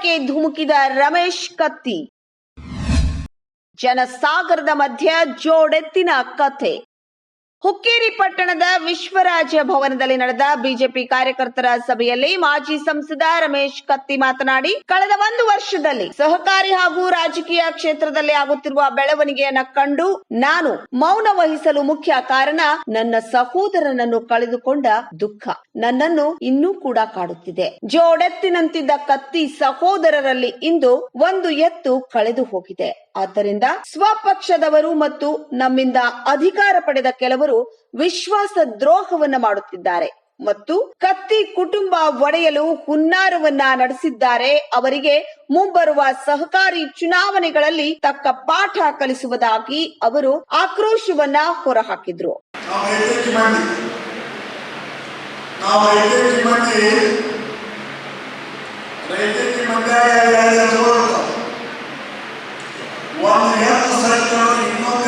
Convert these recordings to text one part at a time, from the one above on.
ಬಂಡಾಯಕ್ಕೆ ಧುಮುಕಿದ ರಮೇಶ್ ಕತ್ತಿ ಜನಸಾಗರದ ಮಧ್ಯ ಜೋಡೆತ್ತಿನ ಕಥೆ ಹುಕ್ಕೇರಿ ಪಟ್ಟಣದ ವಿಶ್ವರಾಜ್ಯ ಭವನದಲ್ಲಿ ನಡೆದ ಬಿಜೆಪಿ ಕಾರ್ಯಕರ್ತರ ಸಭೆಯಲ್ಲಿ ಮಾಜಿ ಸಂಸದ ರಮೇಶ್ ಕತ್ತಿ ಮಾತನಾಡಿ, ಕಳೆದ ಒಂದು ವರ್ಷದಲ್ಲಿ ಸಹಕಾರಿ ಹಾಗೂ ರಾಜಕೀಯ ಕ್ಷೇತ್ರದಲ್ಲಿ ಆಗುತ್ತಿರುವ ಬೆಳವಣಿಗೆಯನ್ನ ಕಂಡು ನಾನು ಮೌನ ವಹಿಸಲು ಮುಖ್ಯ ಕಾರಣ ನನ್ನ ಸಹೋದರನನ್ನು ಕಳೆದುಕೊಂಡ ದುಃಖ. ನನ್ನನ್ನು ಇನ್ನೂ ಕೂಡ ಕಾಡುತ್ತಿದೆ. ಜೋಡೆತ್ತಿನಂತಿದ್ದ ಕತ್ತಿ ಸಹೋದರರಲ್ಲಿ ಇಂದು ಒಂದು ಎತ್ತು ಕಳೆದು ಹೋಗಿದೆ ಆದ್ದರಿಂದ ಸ್ವಪಕ್ಷದವರು ಮತ್ತು ನಮ್ಮಿಂದ ಅಧಿಕಾರ ಪಡೆದ ಕೆಲವರು ವಿಶ್ವಾಸ ದ್ರೋಹವನ್ನ ಮಾಡುತ್ತಿದ್ದಾರೆ ಮತ್ತು ಕತ್ತಿ ಕುಟುಂಬ ಒಡೆಯಲು ಹುನ್ನಾರವನ್ನ ನಡೆಸಿದ್ದಾರೆ. ಅವರಿಗೆ ಮುಂಬರುವ ಸಹಕಾರಿ ಚುನಾವಣೆಗಳಲ್ಲಿ ತಕ್ಕ ಪಾಠ ಕಲಿಸುವುದಾಗಿ ಅವರು ಆಕ್ರೋಶವನ್ನ ಹೊರಹಾಕಿದ್ರು. ಎತ್ತು ಸತ್ಯ ಇನ್ನೊಂದು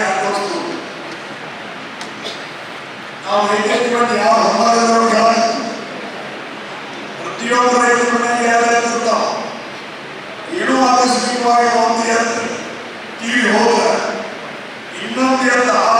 ಹಾಕೋದು ಎರಡು ನಾವು ಎಂಗೇಜ್ಮೆಂಟ್ ಯಾವ ಸಮಾಜದವರು ಯಾವ ಪ್ರತಿಯೊಬ್ಬ ರೈತ ಮನೆಗೆ ಎರಡು ಎತ್ತು ಇರ್ತಾವ ಏನೋ ಆಕಸ್ಮಿಕವಾಗಿ ಒಂದು ಎತ್ತು ಟಿವಿ ಹೋದ ಇನ್ನೊಂದು ಹಾಳಾಗ್ತಾರೆ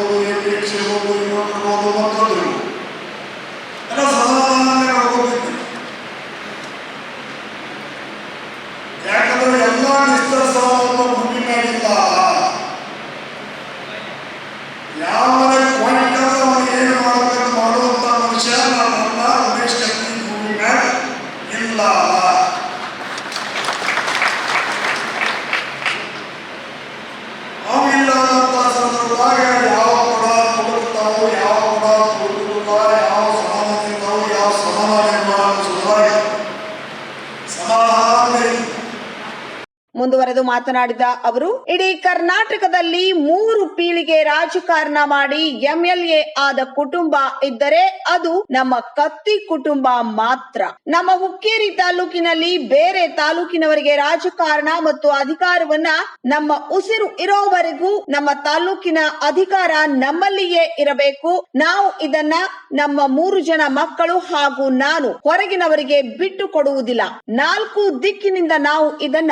ಮುಂದುವರೆದು ಮಾತನಾಡಿದ ಅವರು, ಇಡೀ ಕರ್ನಾಟಕದಲ್ಲಿ ಮೂರು ಪೀಳಿಗೆ ರಾಜಕಾರಣ ಮಾಡಿ ಎಂಎಲ್ಎ ಆದ ಕುಟುಂಬ ಇದ್ದರೆ ಅದು ನಮ್ಮ ಕತ್ತಿ ಕುಟುಂಬ ಮಾತ್ರ. ನಮ್ಮ ಹುಕ್ಕೇರಿ ತಾಲೂಕಿನಲ್ಲಿ ಬೇರೆ ತಾಲೂಕಿನವರಿಗೆ ರಾಜಕಾರಣ ಮತ್ತು ಅಧಿಕಾರವನ್ನ ನಮ್ಮ ಉಸಿರು ಇರೋವರೆಗೂ ನಮ್ಮ ತಾಲೂಕಿನ ಅಧಿಕಾರ ನಮ್ಮಲ್ಲಿಯೇ ಇರಬೇಕು. ನಾವು ಇದನ್ನ ನಮ್ಮ ಮೂರು ಜನ ಮಕ್ಕಳು ಹಾಗೂ ನಾನು ಹೊರಗಿನವರಿಗೆ ಬಿಟ್ಟು ಕೊಡುವುದಿಲ್ಲ. ನಾಲ್ಕು ದಿಕ್ಕಿನಿಂದ ನಾವು ಇದನ್ನ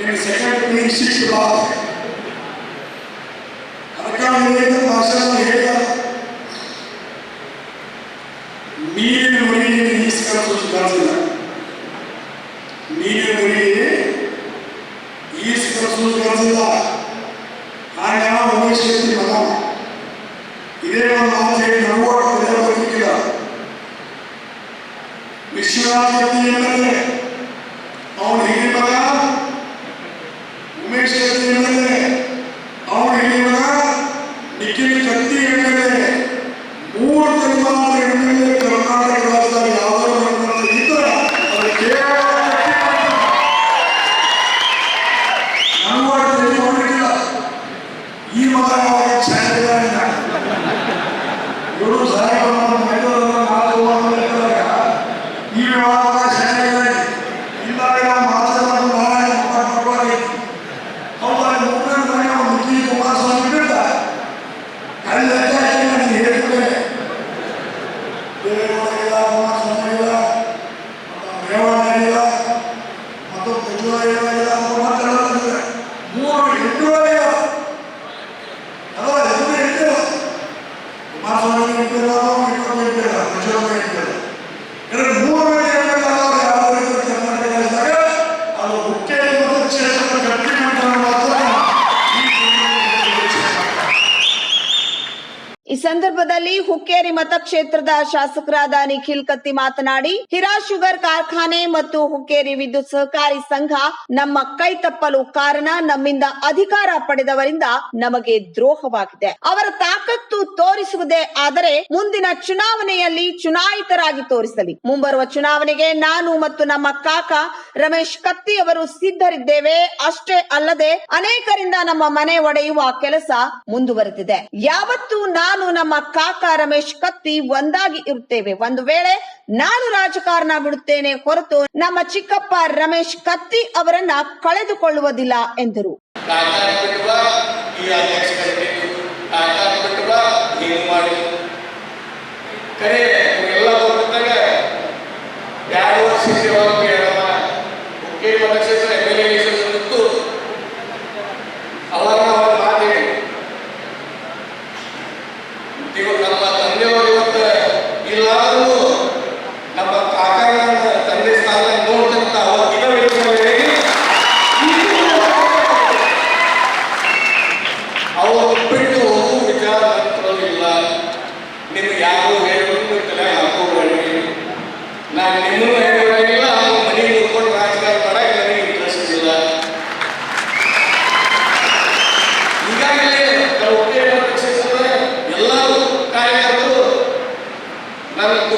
నేను సెకండ్ ప్రిన్సిప్ లా అనగా నేను భాషలో లేదా మీరు మురిని తీసుకొని మీరు మురిని తీసుకొని ఆయన ఉపనిషత్తు మనం ఇదే మన ఆచరణ నవ్వు ప్రజాపతికి విశ్వనాథ ಈ ಸಂದರ್ಭದಲ್ಲಿ ಹುಕ್ಕೇರಿ ಮತಕ್ಷೇತ್ರದ ಶಾಸಕರಾದ ನಿಖಿಲ್ ಕತ್ತಿ ಮಾತನಾಡಿ, ಹಿರಾ ಶುಗರ್ ಕಾರ್ಖಾನೆ ಮತ್ತು ಹುಕ್ಕೇರಿ ವಿದ್ಯುತ್ ಸಹಕಾರಿ ಸಂಘ ನಮ್ಮ ಕೈ ತಪ್ಪಲು ಕಾರಣ ನಮ್ಮಿಂದ ಅಧಿಕಾರ ಪಡೆದವರಿಂದ ನಮಗೆ ದ್ರೋಹವಾಗಿದೆ. ಅವರ ತಾಕತ್ತು ತೋರಿಸುವುದೇ ಆದರೆ ಮುಂದಿನ ಚುನಾವಣೆಯಲ್ಲಿ ಚುನಾಯಿತರಾಗಿ ತೋರಿಸಲಿ. ಮುಂಬರುವ ಚುನಾವಣೆಗೆ ನಾನು ಮತ್ತು ನಮ್ಮ ಕಾಕ ರಮೇಶ್ ಕತ್ತಿ ಅವರು ಸಿದ್ಧರಿದ್ದೇವೆ. ಅಷ್ಟೇ ಅಲ್ಲದೆ ಅನೇಕರಿಂದ ನಮ್ಮ ಮನೆ ಒಡೆಯುವ ಕೆಲಸ ಮುಂದುವರೆದಿದೆ. ಯಾವತ್ತೂ ನಾನು ನಾನು ನಮ್ಮ ಕಾಕ ರಮೇಶ್ ಕತ್ತಿ ಒಂದಾಗಿ ಇರುತ್ತೇವೆ. ಒಂದು ವೇಳೆ ನಾನು ರಾಜಕಾರಣ ಬಿಡುತ್ತೇನೆ ಹೊರತು ನಮ್ಮ ಚಿಕ್ಕಪ್ಪ ರಮೇಶ್ ಕತ್ತಿ ಅವರನ್ನ ಕಳೆದುಕೊಳ್ಳುವುದಿಲ್ಲ ಎಂದರು. ಕರೆ, ಎಲ್ಲ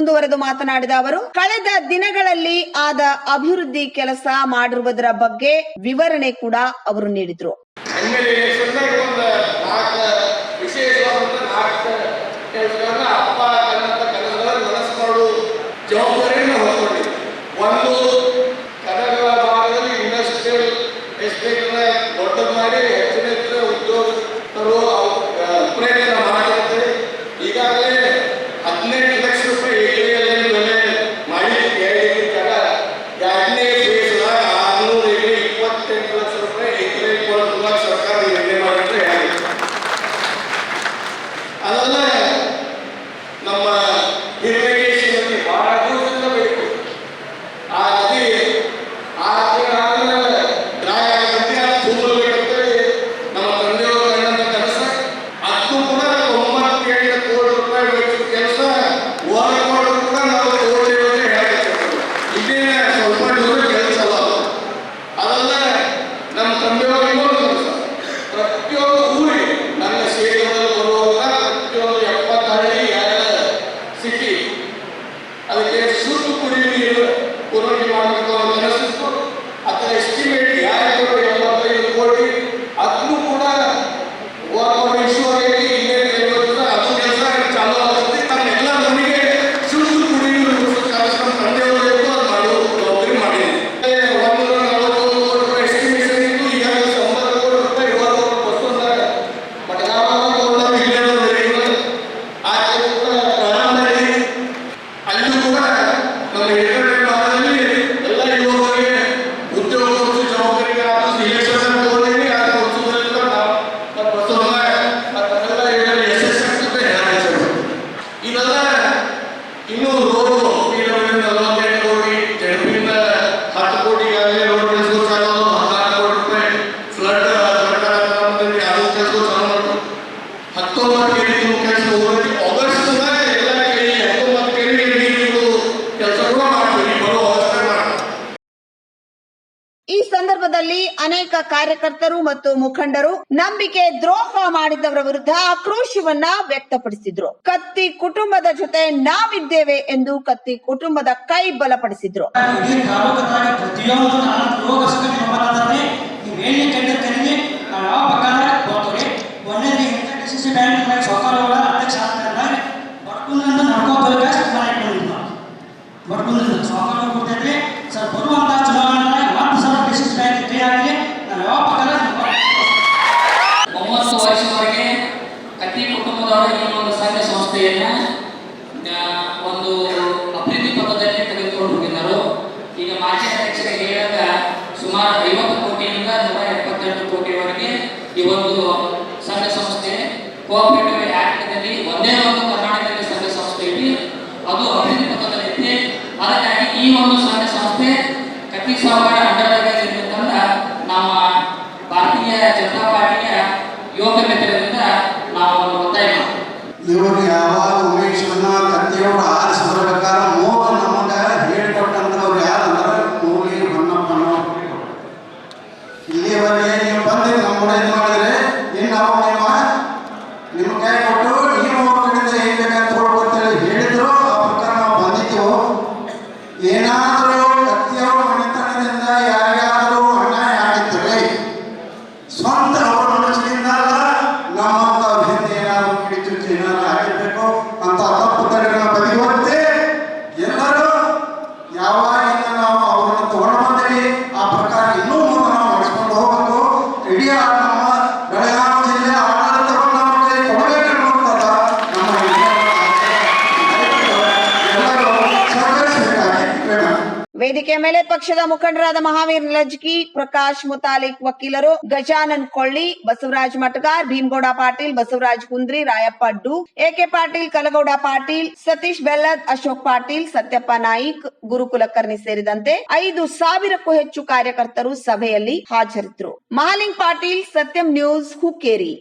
ಮುಂದುವರೆದು ಮಾತನಾಡಿದ ಅವರು, ಕಳೆದ ದಿನಗಳಲ್ಲಿ ಆದ ಅಭಿವೃದ್ಧಿ ಕೆಲಸ ಮಾಡಿರುವುದರ ಬಗ್ಗೆ ವಿವರಣೆ ಕೂಡ ಅವರು ನೀಡಿದ್ರು. ಜವಾಬ್ದಾರಿಯನ್ನು ಒಂದು Yeah. ಈ ಸಂದರ್ಭದಲ್ಲಿ ಅನೇಕ ಕಾರ್ಯಕರ್ತರು ಮತ್ತು ಮುಖಂಡರು ನಂಬಿಕೆ ದ್ರೋಹ ಮಾಡಿದವರ ವಿರುದ್ಧ ಆಕ್ರೋಶವನ್ನ ವ್ಯಕ್ತಪಡಿಸಿದ್ರು. ಕತ್ತಿ ಕುಟುಂಬದ ಜೊತೆ ನಾವಿದ್ದೇವೆ ಎಂದು ಕತ್ತಿ ಕುಟುಂಬದ ಕೈ ಬಲಪಡಿಸಿದ್ರು. ಅಧ್ಯಕ್ಷ ಕೋಟಿಯಿಂದ ನೂರ ಎಪ್ಪತ್ತೆರಡು ಕೋಟಿವರೆಗೆ ಈ ಒಂದು ಸಂಘ ಸಂಸ್ಥೆ ಕೋಆಪರೇಟಿವ್ ಆಕ್ಟ್ನಲ್ಲಿ ಒಂದೇ ಒಂದು ಕರ್ನಾಟಕದಲ್ಲಿ ಸಂಘ ಸಂಸ್ಥೆ ಇದೆ ಅದು ಅಭಿವೃದ್ಧಿ ಪಥದಲ್ಲಿದೆ ಅದಕ್ಕಾಗಿ ಈ ಒಂದು ಸಂಘ ಬೇಡ ವೇದಿಕೆಯ ಮೇಲೆ ಪಕ್ಷದ ಮುಖಂಡರಾದ ಮಹಾವೀರ್ ಲಜ್ಕಿ, ಪ್ರಕಾಶ್ ಮುತಾಲಿಕ್ ವಕೀಲರು ಗಜಾನನ್ ಕೊಳ್ಳಿ, ಬಸವರಾಜ್ ಮಟಗಾರ್ ಭೀಮಗೌಡ ಪಾಟೀಲ್, ಬಸವರಾಜ್ ಕುಂದ್ರಿ, ರಾಯಪ್ಪ ಡು ಎಕೆ ಪಾಟೀಲ್, ಕಲಗೌಡ ಪಾಟೀಲ್, ಸತೀಶ್ ಬೆಲ್ಲದ್, ಅಶೋಕ್ ಪಾಟೀಲ್, ಸತ್ಯಪ್ಪ ನಾಯಿಕ್ ಗುರುಕುಲಕರ್ಣಿ ಸೇರಿದಂತೆ ಐದು ಸಾವಿರಕ್ಕೂ ಹೆಚ್ಚು ಕಾರ್ಯಕರ್ತರು ಸಭೆಯಲ್ಲಿ ಹಾಜರಿದ್ದರು ಮಹಾಲಿಂಗ್ ಪಾಟೀಲ್, ಸತ್ಯಂ ನ್ಯೂಸ್, ಹುಕ್ಕೇರಿ.